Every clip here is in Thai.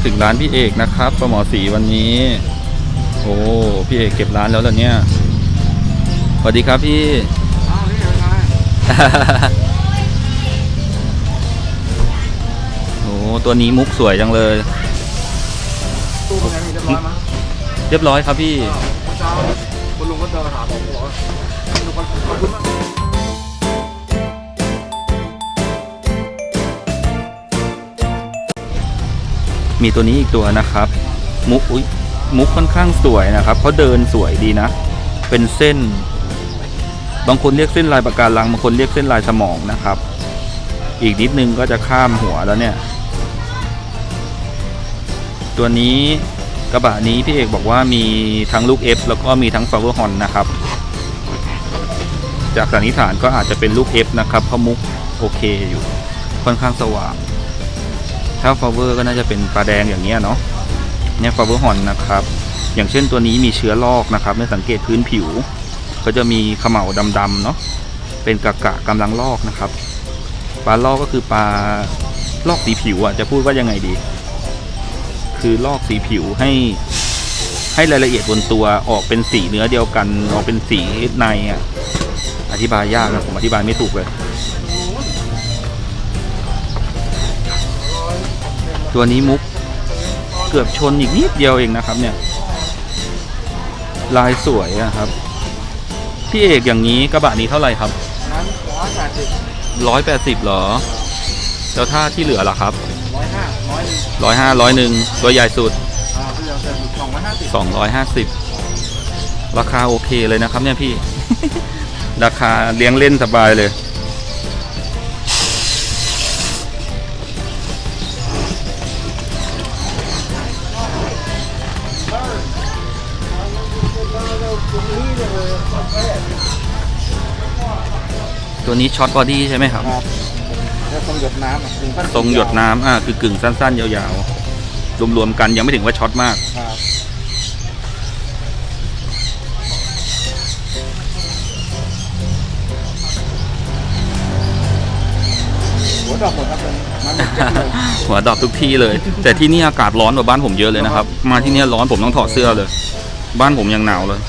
มาถึงร้านพี่เอกนะครับปลาหมอสีวันนี้ โอ้พี่เอกเก็บร้านแล้วเหรอเนี่ยสวัสดีครับพี่อ้าวนี่ยังไงโอ้ตัวนี้มุกสวยจังเลยตู้เป็นไงมีเรียบร้อยมั้ยเรียบร้อยครับพี่เมื่อเช้าคุณลุงก็เดินมาหาผม มีตัวนี้อีกตัวนะครับ มุกอุ้ยมุกค่อนข้างสวยนะครับเขาเดินสวยดีนะ เป็นเส้น บางคนเรียกเส้นลายปะการังบางคนเรียกเส้นลายสมองนะครับ อีกนิดนึงก็จะข้ามหัวแล้วเนี่ย ตัวนี้กระบะนี้พี่เอกบอกว่ามีทั้งลูก F แล้วก็มีทั้ง Flower Horn นะครับ จากสันนิษฐานก็อาจจะเป็นลูก F นะครับเพราะมุกโอเคอยู่ ค่อนข้างสว่าง ถ้าฟาเวอร์ก็น่าจะเป็นปลาแดงอย่างเงี้ยเนาะเนี่ยฟาเวอร์ฮอนนะครับ อย่างเช่นตัวนี้มีเชื้อลอกนะครับเมื่อสังเกตพื้นผิว ก็จะมีเขม่าดำๆเนาะเป็นกะกะกำลังลอกนะครับ ปลาลอกก็คือปลาลอกสีผิวอะจะพูดว่ายังไงดี คือลอกสีผิวให้ให้รายละเอียดบนตัวออกเป็นสีเนื้อเดียวกันออกเป็นสีในอะอธิบายยากนะผมอธิบายไม่ถูกเลย ตัวนี้มุกเกือบชนอีกนิดเดียวเองนะครับเนี่ย ลายสวยอะครับ พี่เอกอย่างนี้กระบะนี้เท่าไหร่ครับนั้นร้อยแปดสิบร้อยแปดสิบหรอ แล้วถ้าที่เหลือล่ะครับร้อยห้าร้อยร้อยห้าร้อยหนึ่งตัวใหญ่สุดอ่าที่เราจะสองร้อยห้าสิบสองร้อยห้าสิบราคาโอเคเลยนะครับเนี่ยพี่ ราคาเลี้ยงเล่นสบายเลย ตัวนี้ช็อตบอดี้ใช่ไหมครับครับแล้วทรงหยดน้ำอะถึขั้นทรงหยดน้ำอะคือกึ่งสั้นๆ ยาวๆ รวมๆกันยังไม่ถึงว่าช็อตมาก ครับหัวดอกหมดครับเป็นมันหมดเจ็บเลย หัวดอกทุกที่เลย แต่ที่นี่อากาศร้อนกว่าบ้านผมเยอะเลยนะครับ มาที่เนี่ยร้อนผมต้องถอดเสื้อเลย บ้านผมยังหนาวเลย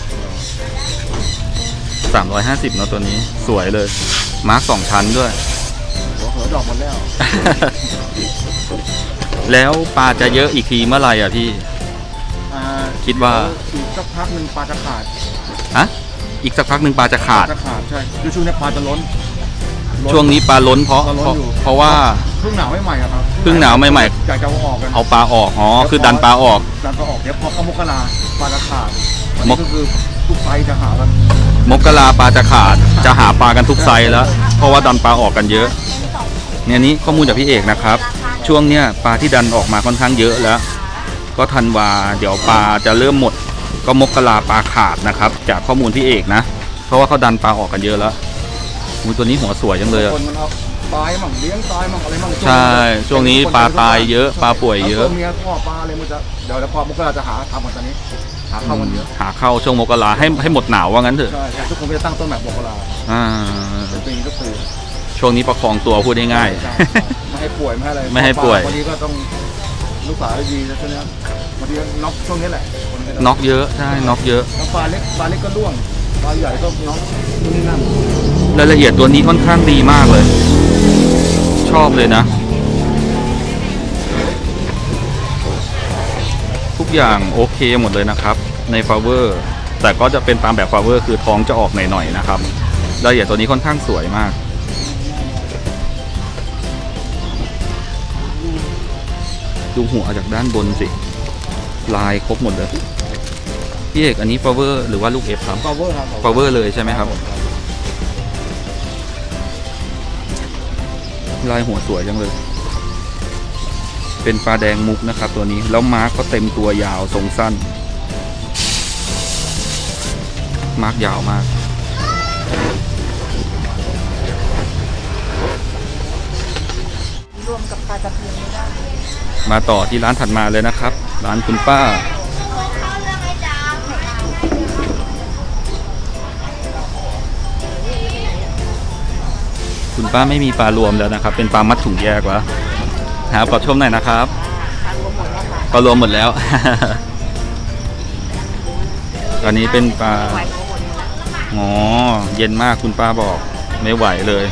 350เนอะตัวนี้สวยเลย มาร์กสองชั้นด้วย หัวหัวดอกหมดแล้ว แล้วปลาจะเยอะอีกทีเมื่อไหร่อะพี่ อ่าคิดว่าอีกสักพักหนึ่งปลาจะขาดฮะอีกสักพักหนึ่งปลาจะขาด ปลจะขาดใช่คือช่วงนี้ปลาจะล้นล้ ช่วงนี้ปลาล้นเพราะปลาล้นเพราะอยู่ เพราะว่า เพิ่งหนาวใหม่ๆอะครับเพิ่งหนาวใหม่อยากจะเอาออกกันเอาปลาออกอ๋อคือดันปลาออก ดันปลาออกเดี๋ยวพอเข้ามกราปลาจะขาดวันมนี้กก็คือ ทุกไซส์จะหากันมกราปลาจะขาดจะหาปลากันทุกไซส์แล้ว เพราะว่าดันปลาออกกันเยอะ เนี่ยนี้ข้อมูลจากพี่เอกนะครับ ช่วงเนี้ยปลาที่ดันออกมาค่อนข้างเยอะแล้ว ก็ธันวาเดี๋ยวปลาจะเริ่มหมด ก็มกราปลาขาดนะครับ จากข้อมูลพี่เอกนะ เพราะว่าเขาดันปลาออกกันเยอะแล้วอุ๊ยตัวนี้หัวสวยจังเลยอะคนมันเอาตายมั่งเลี้ยงตายมั่งอะไรมั่งใช่ ช่วงนี้ปลาตายเยอะปลาป่วยเยอะาตัวเมียพ่อปลาอะไรมันจะเดี๋ยวเดี๋ยวพอมกราจะหาทำกันตอนนี้ หาเข้ามันเยอะหาเข้าช่วงมกราให้ให้หมดหนาวว่างั้นเถอะใช่แต่ทุกคนก็จะตั้งต้นแบบมกราอ่าเป็นปีทุกปีช่วงนี้ประคองตัวพูดง่ายใช่ไม่ให้ป่วยไม่ให้อะไรไม่ให้ป่วยบางทีก็ต้องรักษาให้ดีนะช่วงนี้บางทีก็น็อกช่วงนี้แหละคนก็จะๆน็อกเยอะใช่น็อกเยอะแล้วปลาเล็กปลาเล็กก็ร่วงปลาใหญ่ก็น็อกนู่นนี่นั่นรายละเอียดตัวนี้ค่อนข้างดีมากเลย ชอบเลยนะ อย่างโอเคหมดเลยนะครับ ในฟาเวอร์แต่ก็จะเป็นตามแบบฟาเวอร์คือท้องจะออกหน่อยๆนะครับรายละเอียดตัวนี้ค่อนข้างสวยมากดูหัวจากด้านบนสิ ลายครบหมดเลย พี่เอกอันนี้ฟาเวอร์หรือว่าลูกเอฟครับฟาเวอร์ครับฟาเวอร์เลยใช่ไหมครับ ลายหัวสวยจังเลย เป็นปลาแดงมุกนะครับตัวนี้แล้วมาร์กก็เต็มตัวยาวทรงสั้น มาร์กยาวมาก รวมกับปลาตะเพียนไม่ได้มาต่อที่ร้านถัดมาเลยนะครับ ร้านคุณป้า คุณป้าไม่มีปลารวมแล้วนะครับ เป็นปลามัดถุงแยกแล้ว หาปลาชมหน่อยนะครับปลารวมหมดแล้วค่ะก็รวมหมดแล้วอันนี้เป็นปลาอ๋อเย็นมากคุณป้าบอกไม่ไหวเลย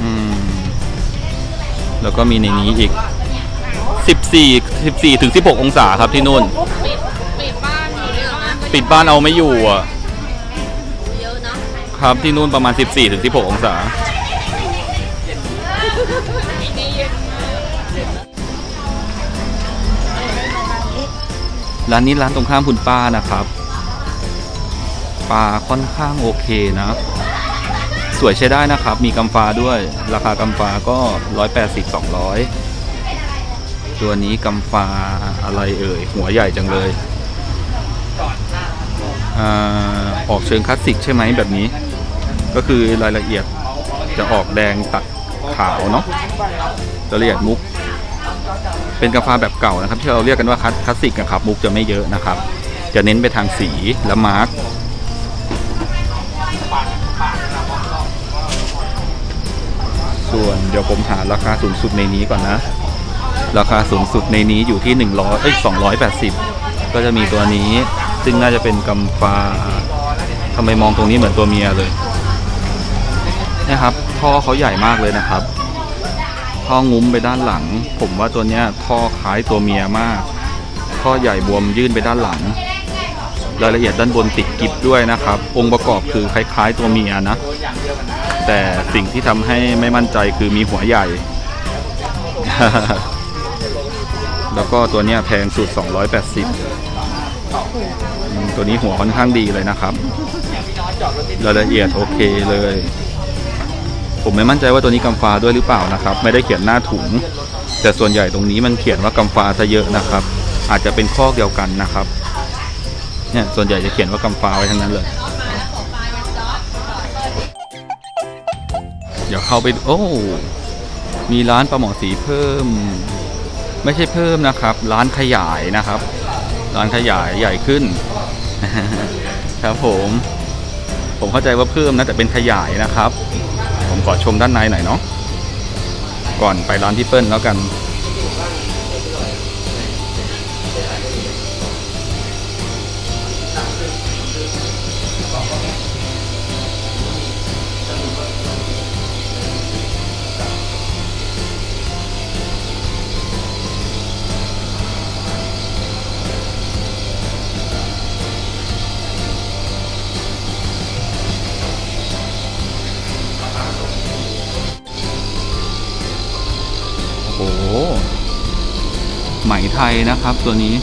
อืม แล้วก็มีในนี้อีก14 14ถึง16 องศาครับที่นู่น เยอะนะปิดบ้านเอาไม่อยู่อะเยอะนะครับที่นู่นประมาณ 14ถึง16 องศานี่เย็นมากร้านนี้ร้านตรงข้ามคุณป้านะครับปลาค่อนข้างโอเคนะ สวยใช้ได้นะครับ มีกำฟ้าด้วย ราคากำฟ้าก็ 180 200 ตัวนี้กำฟ้าอะไรเอ่ย หัวใหญ่จังเลย ออกเชิงคลาสสิกใช่ไหมแบบนี้ ก็คือรายละเอียดจะออกแดงตัดขาวเนาะรายละเอียดมุก เป็นกาแฟแบบเก่านะครับที่เราเรียกกันว่าคลาสคลาสสิกนะครับ มุกจะไม่เยอะนะครับ จะเน้นไปทางสีและมาร์กส่วนเดี๋ยวผมหาราคาสูงสุดในนี้ก่อนนะ ราคาสูงสุดในนี้อยู่ที่100เอ้ย280 ก็จะมีตัวนี้ ซึ่งน่าจะเป็นกำฟ้าทำไมมองตรงนี้เหมือนตัวเมียเลยนะครับท่อเขาใหญ่มากเลยนะครับ ท่องุ้มไปด้านหลัง ผมว่าตัวเนี้ยท่อคล้ายตัวเมียมาก ท่อใหญ่บวมยื่นไปด้านหลังรายละเอียดด้านบนติดกิบด้วยนะครับ องค์ประกอบคือคล้ายๆตัวเมียนะ แต่สิ่งที่ทำให้ไม่มั่นใจคือมีหัวใหญ่ แล้วก็ตัวเนี้ยแพงสุด 280อืม ตัวนี้หัวค่อนข้างดีเลยนะครับรายละเอียดโอเคเลย ผมไม่มั่นใจว่าตัวนี้กำฟ้าด้วยหรือเปล่านะครับ ไม่ได้เขียนหน้าถุง แต่ส่วนใหญ่ตรงนี้มันเขียนว่ากำฟ้าซะเยอะนะครับ อาจจะเป็นข้อเดียวกันนะครับเนี่ยส่วนใหญ่จะเขียนว่ากำฟ้าไว้ทั้งนั้นเลย เดี๋ยวเข้าไปโอ้มีร้านปลาหมอสีเพิ่ม ไม่ใช่เพิ่มนะครับ ร้านขยายนะครับ ร้านขยายใหญ่ขึ้น ครับผม ผมเข้าใจว่าเพิ่มนะแต่เป็นขยายนะครับ ผมขอชมด้านในหน่อยเนาะก่อนไปร้านพี่เปิ้ลแล้วกัน ไหมไทยนะครับ ตัวนี้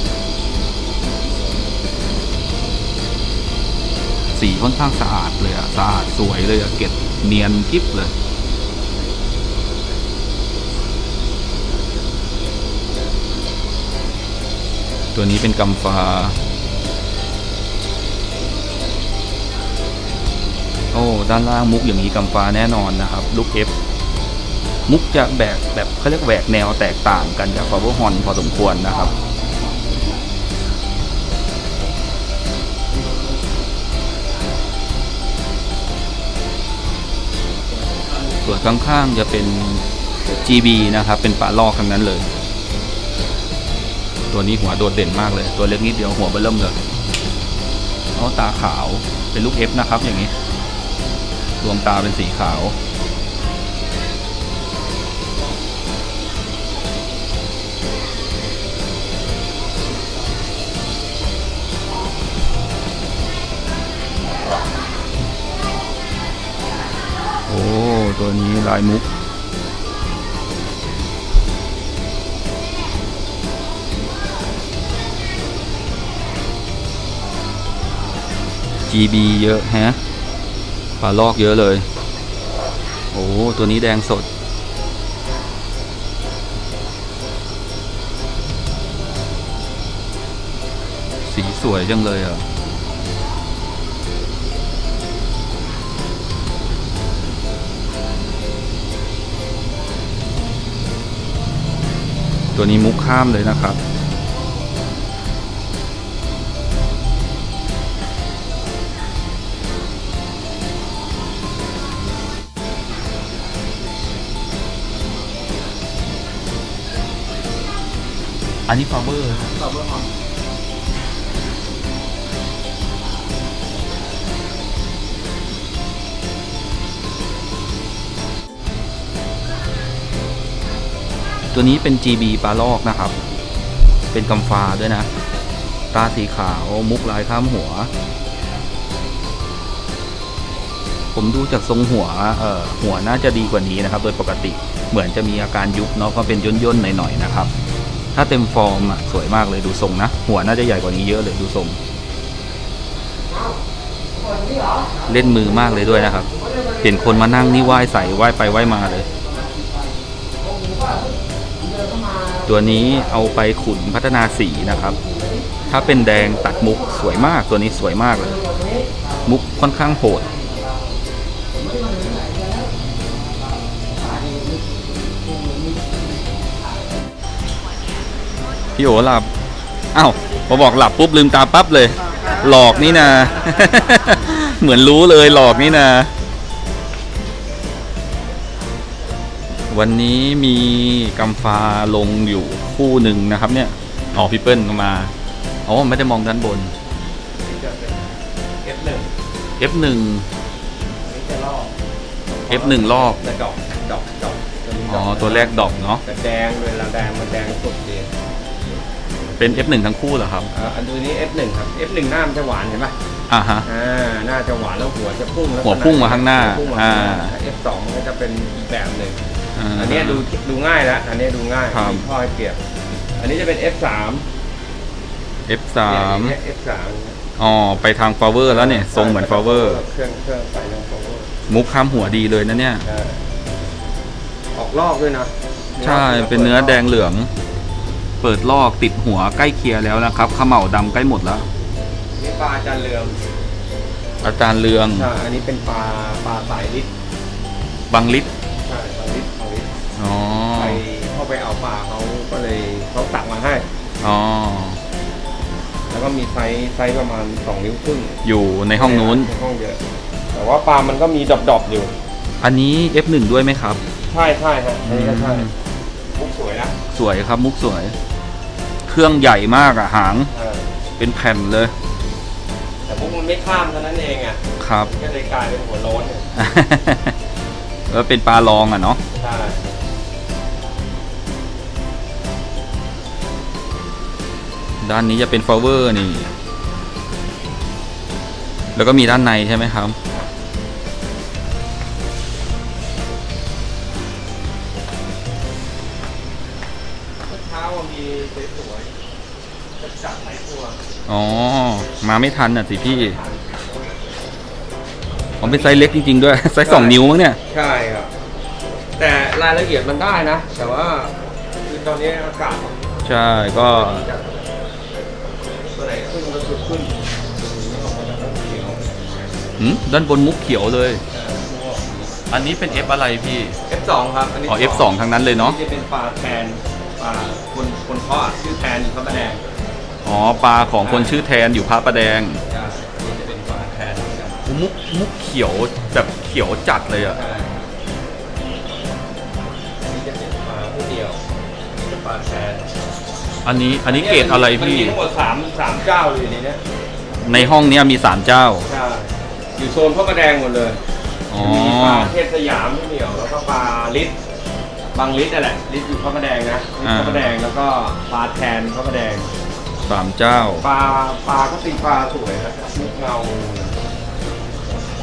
สีค่อนข้างสะอาดเลยอะสะอาดสวยเลยอะเก็ดเนียนกิ๊บเลยตัวนี้เป็นกำฟ้า โอ้ ด้านล่างมุกอย่างนี้กำฟ้าแน่นอนนะครับ ลูกเอฟ มุกจะแบกแบบเขาเรียกแหวกแนวแตกต่างกันจากฟาเวอร์ฮอนพอสมควรนะครับส่วนข้างๆจะเป็น GB นะครับ เป็นปลาลอกทั้งนั้นเลย ตัวนี้หัวโดดเด่นมากเลย ตัวเล็กนิดเดียวหัวเบลเริ่มเลยเอาตาขาวเป็นลูกเอฟนะครับอย่างนี้ ดวงตาเป็นสีขาว ตัวนี้ลายมุก GB เยอะฮะปลาลอกเยอะเลย โอ้ตัวนี้แดงสด สีสวยจังเลยอะ ตัวนี้มุกข้ามเลยนะครับ อันนี้ฟาเวอร์ครับ cover ตัวนี้เป็น GB ปลาลอกนะครับ เป็นกำฟ้าด้วยนะ ตาสีขาว มุกลายข้ามหัว ผมดูจากทรงหัว เอ่อ หัวน่าจะดีกว่านี้นะครับ โดยปกติ เหมือนจะมีอาการยุบเนาะ เพราะเป็นย่นๆหน่อยๆนะครับ ถ้าเต็มฟอร์มอะสวยมากเลยดูทรงนะ หัวน่าจะใหญ่กว่านี้เยอะเลยดูทรง เล่นมือมากเลยด้วยนะครับ เห็นคนมานั่งนี่ว่ายใส่ว่ายไปว่ายมาเลย ตัวนี้เอาไปขุนพัฒนาสีนะครับ ถ้าเป็นแดงตัดมุกสวยมากตัวนี้สวยมากเลย มุกค่อนข้างโหด พี่โอหลับอ้าวพอบอกหลับปุ๊บลืมตาปั๊บเลย หลอกนี่นะ เหมือนรู้เลยหลอกนี่นะ วันนี้มีกำฟ้าลงอยู่คู่หนึ่งนะครับเนี่ยอ๋อพี่เปิ้ลก็มาอ๋อไม่ได้มองด้านบนเอฟหนึ่ง F1 นี่จะลอก F1 รอบแต่ดอกดอกดอกตัวนี้อ๋อดกตัวแรกดอกเนาะแต่แดงเวลาแดงมันแดงสุดดีเป็น F1 ทั้งคู่เหรอครับอ่าอันตัวนี้ F1 ครับ F1 หน้ามันจะหวานเห็นปะอ่าฮะอ่าหน้าจะหวานแล้วหัวจะพุ่งแล้วหัวพุ่งมาข้างหน้าหัวพุ่งมาข้างหน้าอ่าถ้า F2 มันก็จะเป็นอีกแบบหนึ่งา อันเนี้ยดูดูง่ายแล้วอันเนี้ยดูง่ายครับ มีข้อให้เปรียบ อันนี้จะเป็น F3 F3 เนี่ย F3 อ๋อไปทาง power แล้วเนี่ยทรงเหมือน power เครื่องเครื่องไปทาง power มุกข้ามหัวดีเลยนะเนี่ย ใช่ออกลอกด้วยนะใช่เป็นเนื้อแดงเหลือง เปิดลอกติดหัวใกล้เคลียร์แล้วนะครับขมเหลาดำใกล้หมดแล้ว นี่ปลาจานเรืองอาจารย์เรืองใช่อันนี้เป็นปลาปลาสายลิดบังลิศ อ๋อ ไปเข้าไปเอาปลาเขาก็เลยเขาตักมาให้ อ๋อ แล้วก็มีไซส์ไซส์ประมาณ2นิ้วครึ่งอยู่ในห้องนู้นในห้องเยอะแต่ว่าปลามันก็มีดอบๆอยู่ อันนี้ F1 ด้วยไหมครับ ใช่ใช่ฮะอันนี้ก็ใช่อืม มุกสวยนะสวยครับมุกสวย เครื่องใหญ่มากอะหาง เออเป็นแผ่นเลย แต่มุกมันไม่ข้ามเท่านั้นเองอะครับ ก็เลยกลายเป็นหัวโล้นเนี่ยแล้วเป็นปลาลองอะเนาะ ใช่ ด้านนี้จะเป็นฟลาเวอร์นี่ แล้วก็มีด้านในใช่ไหมครับ เช้ามันมีสวยๆจะจัดหลายตัวอ๋อ มาไม่ทันอะสิพี่ผมเป็นไซส์เล็กจริงๆด้วย ไซส์สองนิ้วมั้งเนี่ย ใช่ครับ แต่รายละเอียดมันได้นะ แต่ว่าคือตอนนี้อากาศมันใช่ก็ จัด หืมด้านบนมุกเขียวเลยเออพวกอันนี้เป็น F อะไรพี่ F2 ครับอันนี้อ๋อ F2 ทั้งนั้นเลยเนาะจะเป็นปลาแทนปลาคนคนเพาะอะชื่อแทนอยู่พระประแดงอ๋อปลาของคนชื่อแทนอยู่พระประแดงใช่อันนี้จะเป็นปลาแทนเหมือนกันมุกมุกเขียวแบบเขียวจัดเลยอะใช่อันนี้จะเป็นปลาผู้เดียวอันนี้เป็นปลาแทนอันนี้อันนี้เกรดอะไรมันพี่ มีทั้งหมดสามสามเจ้าเลยในเนี้ยในห้องเนี้ยมีสามเจ้า ใช่ อยู่โซนพระประแดงหมดเลยอ๋อจะมีปลาเทศสยามที่เหนียวแล้วก็ปลาลิศบางลิศนั่นแหละลิศอยู่พระประแดงนะลิศพระประแดงแล้วก็ปลาแทนพระประแดงสามเจ้า ปลาปลาก็ตีปลาสวยนะมุกเงา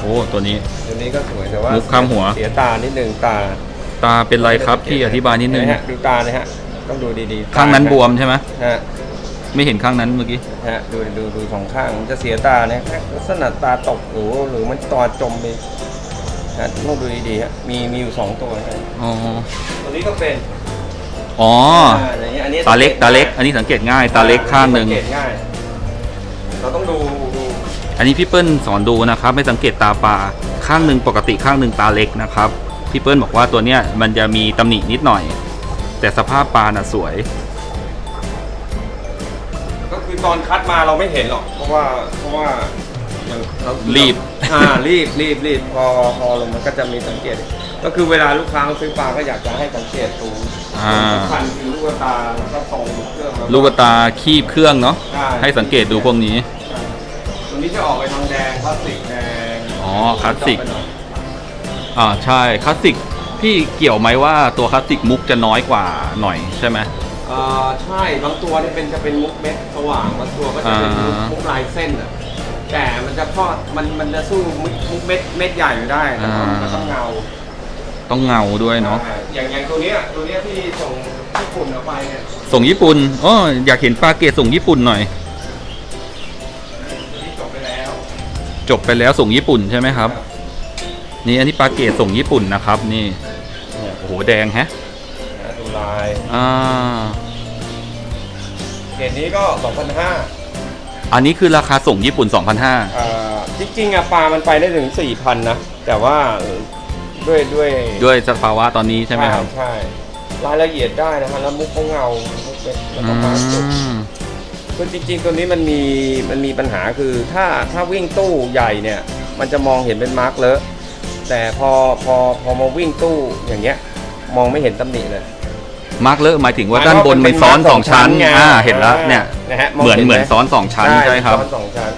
โอ้ตัวนี้ ตัวนี้ก็สวยแต่ว่ามุกข้ามหัว เสียตานิดนึงตา ตาเป็นไรครับพี่อธิบายนิดนึงเฮะดูตาเลยฮะ ต้องดูดีๆ ข้างนั้นบวมใช่ไหมฮะ ไม่เห็นข้างนั้นเมื่อกี้ฮะดูดูดูสองข้างมันจะเสียตาเนี่ยลักษณะตาตกหรือหรือมันตาจมไปฮะต้องดูดีๆฮะมีมีอยู่สองตัวนะอ๋อตัวนี้ก็เป็นอ๋อาอย่างเงี้ยอันนี้ตาเล็กตาเล็ก อันนี้สังเกตง่าย ตาเล็กข้างหนึ่งสัเกตง่ายเราต้องดูดูอันนี้พี่เปิ้ลสอนดูนะครับไม่สังเกตตาปลาข้างหนึ่งปกติข้างหนึ่งตาเล็กนะครับพี่เปิ้ลบอกว่าตัวเนี้ยมันจะมีตำหนินิดหน่อย แต่สภาพปลาน่ะสวยก็คือ ตอนคัดมาเราไม่เห็นหรอก เพราะว่าเพราะว่าอย่างเรารีบ อ่ารีบรีบรีบพอพอลงมันก็จะมีสังเกต ก็คือเวลาลูกค้ามาซื้อปลาก็อยากจะให้สังเกตตรงอ่า สำคัญคือลูกตาแล้วก็ตรงเครื่องแว ลูกตาคีบเครื่องเนาะใช่ ให้สังเกตดูพวกนี้ ตัวนี้จะออกไปทางแดงคลาสสิกแดงอ๋อคลาสสิกจะออไปหน่อยอ่าใช่คลาสสิกพี่เกี่ยวไหมว่าตัวคลาสสิกมุกจะน้อยกว่าหน่อยใช่ไหม อ่าใช่บางตัวเนี่ยเป็นจะเป็นมุกเม็ดสว่างบางตัวก็จะเป็นมุกอ่ามุ มุกลายเส้นอะแต่มันจะพอดมันมันจะสู้มุกมุกเม็ดเม็ดใหญ่อยู่ได้แต่ว่ามันก็ต้องเงาต้องเงาด้วยเนาะอ่อย่างอย่างตัวเนี้ยตัวเนี้ยที่ส่งญี่ปุ่นเอาไปเนี่ยส่งญี่ปุ่นอ๋ออยากเห็นปลาเกตส่งญี่ปุ่นหน่อยตัวนี้จบไปแล้วจบไปแล้วส่งญี่ปุ่นใช่ไหมครับ นี่อันนี้ปลาเกตส่งญี่ปุ่นนะครับ นี่เนี่ยโอ้โหแดงแฮะนะดูลายอ่าเกรดนี้ก็2,500อันนี้คือราคาส่งญี่ปุ่น 2,500 อ่าจริงๆอะปลามันไปได้ถึง4,000นะ แต่ว่าด้วยด้วยด้วยสภาวะตอนนี้ใช่ไหมครับ ใช่รายละเอียดได้นะฮะแล้วมุกเขาเงามุกเม็ดแล้วอืก็ปลาสดมคือจริงๆ ตัวนี้มันมีมันมีปัญหาคือถ้าถ้าวิ่งตู้ใหญ่เนี่ย มันจะมองเห็นเป็นมาร์กเลอะแต่พอพอพอมาวิ่งตู้อย่างเงี้ย มองไม่เห็นตำหนิเลย มาร์กเลอะหมายถึงว่าด้านบนมันซ้อนสองชั้นไงอ่าเห็นแล้วเนี่ยนะฮะเหมือนเหมือนซ้อนสองชั้นใช่ครับซ้อนสองชั้น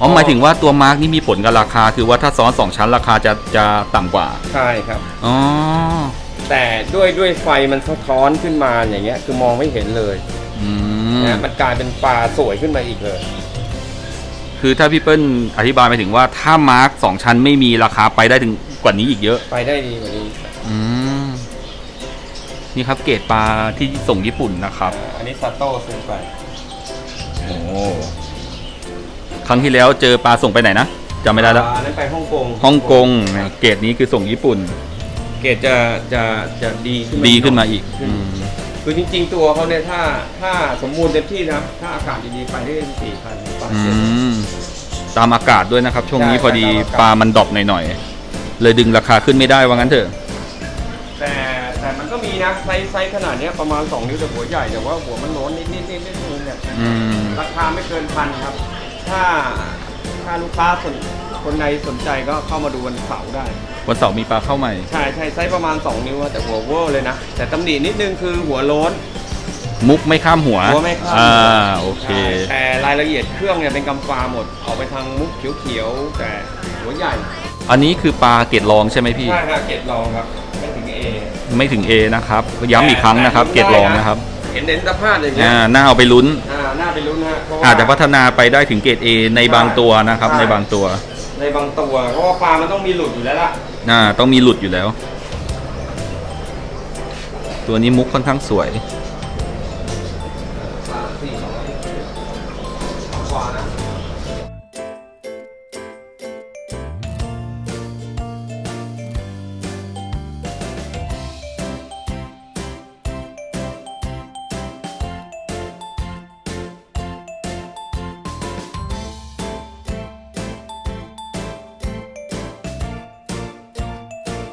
อ๋อหมายถึงว่าตัวมาร์กนี่มีผลกับราคา คือว่าถ้าซ้อนสองชั้นราคาจะจะต่ำกว่าใช่ครับ อ๋อแต่ด้วยด้วยไฟมันสะท้อนขึ้นมาอย่างเงี้ย คือมองไม่เห็นเลยอืมนะมันกลายเป็นปลาสวยขึ้นมาอีกเลย คือถ้าพี่เปิ้ลอธิบายไปถึงว่าถ้ามาร์กสองชั้นไม่มีราคาไปได้ถึงกว่านี้อีกเยอะ ไปได้ดีกว่านี้ อืม นี่ครับเกรดปลาที่ส่งญี่ปุ่นนะครับอ่าอันนี้ซาโต้ซื้อไปโอ้ครั้งที่แล้วเจอปลาส่งไปไหนนะจำไม่ได้แล้วอ่าอันนั้นไปฮ่องกงฮ่องกงเนี่ยเกรดนี้คือส่งญี่ปุ่น เกรดจะจะจะดีขึ้นดีขึ้นมาอีกขึ้นอืมคือจริง ๆ ตัวเขาเนี่ยถ้าถ้าสมบูรณ์เต็มที่นะถ้าอากาศดีๆไปได้สี่พันปลาอืเสร็จมตามอากาศด้วยนะครับ ช่วงนี้ใช่พอดีตามอากาศ ปลามันดรอปหน่อยๆเลยดึงราคาขึ้นไม่ได้ว่างั้นเถอะแต่แต่ มันก็มีนะไซส์ไซส์ขนาดเนี้ยประมาณ 2 นิ้วแต่หัวใหญ่แต่ว่าหัวมันโล้นนิดนิดนิดนิดนึงเนี่ยอืม ราคาไม่เกินพันครับ ถ้าถ้าลูกค้าสนคนใดสนใจก็เข้ามาดูวันเสาร์ได้ วันเสาร์มีปลาเข้าใหม่ ใช่ใช่ไซส์ประมาณ 2 นิ้วอะแต่หัวเวอร์เลยนะ แต่ตำหนินิดนึงคือหัวโล้น มุกไม่ข้ามหัวหัวไม่ข้าม อ่าโอเค ใช่แต่รายละเอียดเครื่องเนี่ยเป็นกำฟ้าหมดออกไปทางมุกเขียวๆแต่หัวใหญ่อันนี้คือปลาเกรดรองใช่ไหมพี่ ใช่ครับเกรดรองครับ ไม่ถึงเอไม่ถึง A นะครับย้ำอีกครั้งนะครับเกรดรองนะครับเห็นเห็นสภาพอย่างเงี้ยอ่าน่าเอาไปลุ้น อ่าน่าไปลุ้นฮะเพราะว่าอาจจะพัฒนาไปได้ถึงเกรด A ในบางตัวนะครับใช่ในบางตัวในบางตัว เพราะว่าปลามันต้องมีหลุดอยู่แล้วล่ะอ่าต้องมีหลุดอยู่แล้ว ตัวนี้มุกค่อนข้างสวย